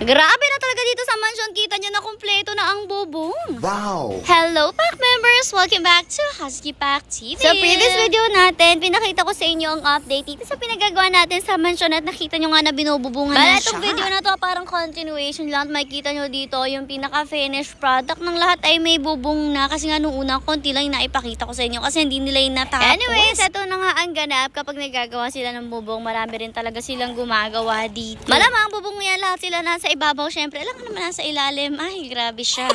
Grabe na talaga dito sa mansion. Kita niyo na kumpleto na ang bubong. Wow! Hello, Pack members! Welcome back to Husky Pack TV. Sa previous video natin, pinakita ko sa inyo ang update dito sa pinagagawa natin sa mansion at nakita nyo nga na binububungan na siya. itong video na to parang continuation lang. At makikita nyo dito yung pinaka-finished product ng lahat ay may bubong na. Kasi nga nung una, konti lang yung naipakita ko sa inyo kasi hindi nila yung natapos. Anyways, ito na nga ang ganap kapag nagagawa sila ng bubong. Marami rin talaga silang gumagawa dito. Malamang bubong yan lahat sila nasa ibabaw. Syempre, alam ka naman nasa ilalim. Ay, grabe siya.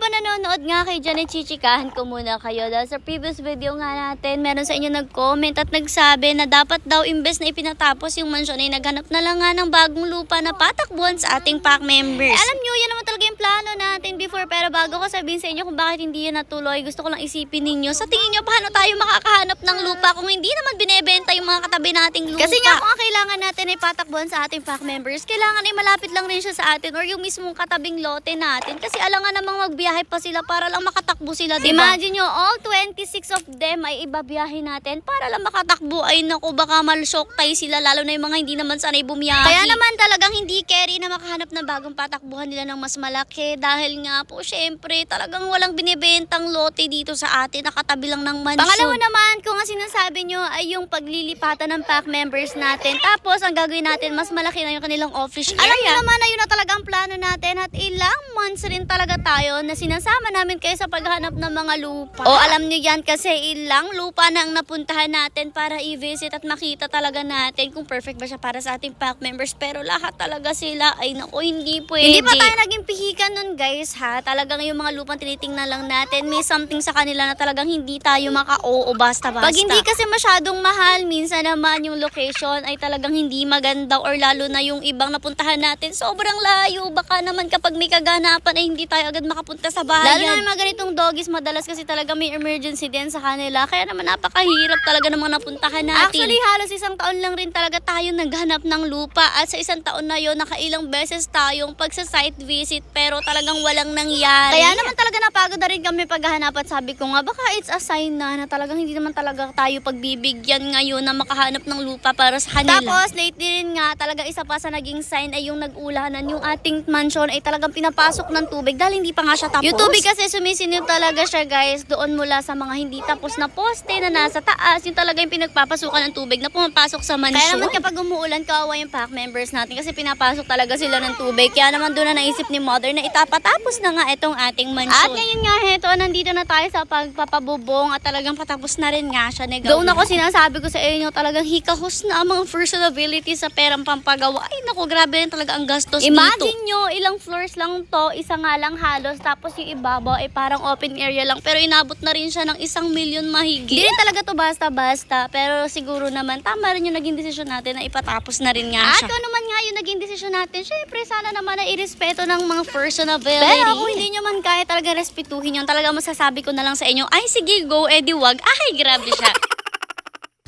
Habang nanonood nga kay Janet, chichikahan ko muna kayo. Dahil sa previous video nga natin, meron sa inyo nag-comment at nagsabi na dapat daw imbes na ipinatapos yung mansion ay naghanap na lang nga ng bagong lupa na patakbuhan sa ating pack members. Eh, alam nyo, yan naman talaga yung plano natin before. Pero bago ko sabihin sa inyo kung bakit hindi yan natuloy, gusto ko lang isipin ninyo. Sa tingin nyo, paano tayo makakahanap ng lupa kung hindi naman binebenta yung mga katabi nating lupa? Kasi nga kung ang kailangan natin ay patakbuhan sa ating pack members, kailangan ay malapit lang rin siya sa atin or yung mismong katabing lote natin. Kasi alam nga namang magbiyahe pa sila para lang makatakbo sila, diba? Imagine nyo, all 26 of them ay ibabiyahe natin para lang makatakbo. Ay naku, baka malshock tayo sila, lalo na yung mga hindi naman sanay bumiyahe. Kaya naman talagang hindi carry na makahanap ng bagong patakbuhan nila ng mas malaki dahil nga po, syempre, talagang walang binibentang lote dito sa atin, nakatabi lang ng mansion. Pangalawa naman, kung ang sinasabi nyo ay yung paglilipatan ng pack members natin, tapos ang gagawin natin, mas malaki na yung kanilang office area. Alam nyo naman na yun na talaga ang plano natin at ilang months rin talaga tayo na sinasama namin kayo sa paghanap ng mga lupa. O alam nyo yan kasi ilang lupa na ang napuntahan natin para i-visit at makita talaga natin kung perfect ba siya para sa ating pack members. Pero lahat talaga sila ay naku, hindi pwede. Hindi pa tayo naging pihikan nun guys ha. Talagang yung mga lupang tinitingnan lang natin, may something sa kanila na talagang hindi tayo maka-oo basta-basta. Pag hindi kasi masyadong mahal, minsan naman yung location ay talagang hindi maganda or lalo na yung ibang napuntahan natin, sobrang layo. Baka naman kapag may kaganapan ay hindi tayo agad makapunta sa bahay. Lalo na yung mga ganitong doggies, madalas kasi talaga may emergency din sa kanila. Kaya naman napakahirap talaga ng mga napuntahan natin. Actually, halos isang taon lang rin talaga tayo naghanap ng lupa. At sa isang taon na yon nakailang beses tayong pagsa-site visit pero talagang walang nangyari. Kaya naman talaga napagod na rin kami paghahanap at sabi ko nga baka it's a sign na na talagang hindi naman talaga tayo pagbibigyan ngayon na makahanap ng lupa para sa kanila. Tapos lately rin nga talaga isa pa sa naging sign ay yung nag-ulanan yung ating mansion ay talagang pinapasok ng tubig dahil hindi pa nga siya tapos. Yung tubig kasi sumisinip talaga siya guys doon mula sa mga hindi tapos na poste na nasa taas. Yung talaga yung pinagpapasukan ng tubig na pumapasok sa mansion. Kaya naman kapag umuulan, kawawa yung pack members natin kasi pinapasok talaga sila ng tubig. Kaya naman doon na naisip ni mother na itapatapos na nga itong ating mansion. At ngayon nga heto, nandito na tayo sa pagpapabubong at talagang patapos na rin nga siya. Doon ako sinasabi ko sa inyo talagang hikahos na ang mga personality sa perang pampagawa. Ay naku, grabe rin talaga ang gastos Imagine dito. nyo, ilang floors lang to, isa nga lang halos, tapos yung ibabaw ay parang open area lang. Pero inabot na rin siya ng isang milyon mahigit. Hindi talaga to basta-basta, pero siguro naman tama rin yung naging desisyon natin na ipatapos na rin nga siya. At kung naman nga yung naging desisyon natin, syempre sana naman na irespeto ng mga personality. Pero kung hindi nyo man kaya talaga respetuhin yun, talaga masasabi ko na lang sa inyo, ay sige go, edi wag. Ay, grabe siya.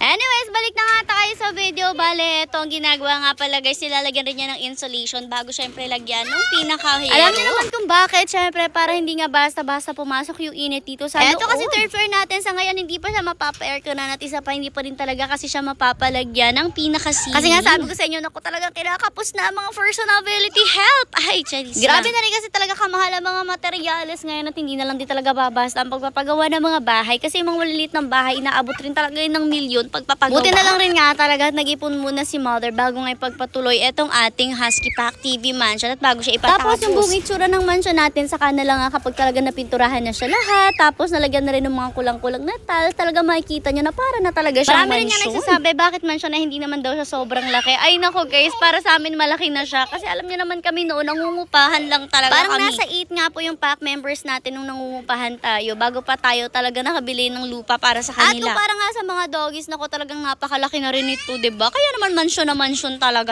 Anyways, balik na nga tayo sa video. Bale, ito ang ginagawa nga pala guys. Nilalagyan rin niya ng insulation bago syempre lagyan ng pinaka-hero. Alam niyo naman kung bakit. Syempre, para hindi nga basta-basta pumasok yung init dito sa loob. kasi third floor natin sa ngayon, hindi pa siya mapapa-aircon at isa pa hindi pa rin talaga kasi siya mapapalagyan ng pinaka-ceiling. Kasi nga sabi ko sa inyo, naku talaga kinakapos na ang mga personality help. Ay, Charis. Grabe na rin kasi talaga kamahal ang mga materyales ngayon at hindi na lang din talaga babasta ang pagpapagawa ng mga bahay. Kasi yung mga maliliit ng bahay, inaabot rin talaga yun ng milyon pagpapagawa. Buti na lang rin nga talaga nag-ipon muna si mother bago nga ipagpatuloy etong ating Husky Pack TV mansion at bago siya ipatapos. Tapos yung buong itsura ng mansion natin saka na lang nga kapag talaga napinturahan na siya lahat. Tapos nalagyan na rin ng mga kulang-kulang na tiles. Talaga makikita nyo na para na talaga siyang Marami rin nga mansion. nagsasabi bakit mansion na hindi naman daw siya sobrang laki. Ay nako guys, para sa amin malaki na siya. Kasi alam niyo naman kami noon, nangungupahan lang talaga Parang kami. nasa 8 nga po yung pack members natin nung nangungupahan tayo. Bago pa tayo talaga nakabili ng lupa para sa At kanila. kung para nga sa mga doggies, nako talagang napakalaki na rin ito, 'di ba? Kaya naman mansion na mansion talaga